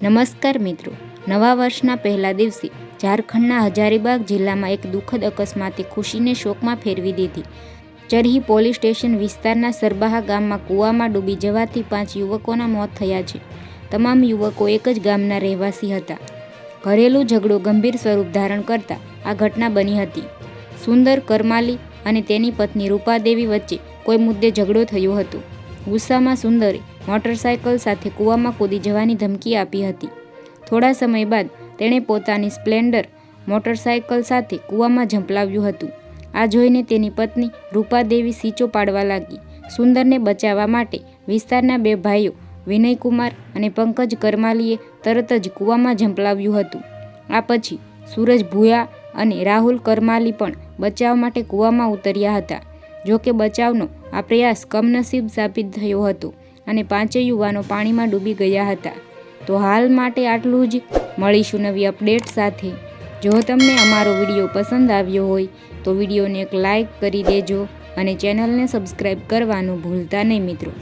નમસ્કાર મિત્રો. નવા વર્ષના પહેલા દિવસે ઝારખંડના હજારીબાગ જિલ્લામાં એક દુઃખદ અકસ્માતે ખુશીને શોકમાં ફેરવી દીધી. ચરહી પોલીસ સ્ટેશન વિસ્તારના સરબાહા ગામમાં કૂવામાં ડૂબી જવાથી પાંચ યુવકોના મોત થયા છે. તમામ યુવકો એક જ ગામના રહેવાસી હતા. ઘરેલું ઝઘડો ગંભીર સ્વરૂપ ધારણ કરતા આ ઘટના બની હતી. સુંદર કરમાલી અને તેની પત્ની રૂપાદેવી વચ્ચે કોઈ મુદ્દે ઝઘડો થયો હતો. ગુસ્સામાં સુંદરે મોટરસાયકલ સાથે કૂવામાં કૂદી જવાની ધમકી આપી હતી. થોડા સમય બાદ તેણે પોતાની સ્પ્લેન્ડર મોટરસાયકલ સાથે કૂવામાં ઝંપલાવ્યું હતું. આ જોઈને તેની પત્ની રૂપાદેવી સીચો પાડવા લાગી. સુંદરને બચાવવા માટે વિસ્તારના બે ભાઈઓ, વિનયકુમાર અને પંકજ કરમાલીએ તરત જ કૂવામાં ઝંપલાવ્યું હતું. આ પછી સૂરજ ભૂયા અને રાહુલ કરમાલી પણ બચાવ માટે કૂવામાં ઉતર્યા હતા. જો કે બચાવનો આ પ્રયાસ કમનસીબ સાબિત થયો હતો. અને પાંચેય યુવાનો પાણીમાં ડૂબી ગયા હતા. તો હાલ માટે આટલું જ. મળીશું નવી અપડેટ સાથે. જો તમને અમારો વીડિયો પસંદ આવ્યો હોય, તો વિડીયોને એક લાઈક કરી દેજો અને ચેનલને સબસ્ક્રાઈબ કરવાનું ભૂલતા નહીં મિત્રો.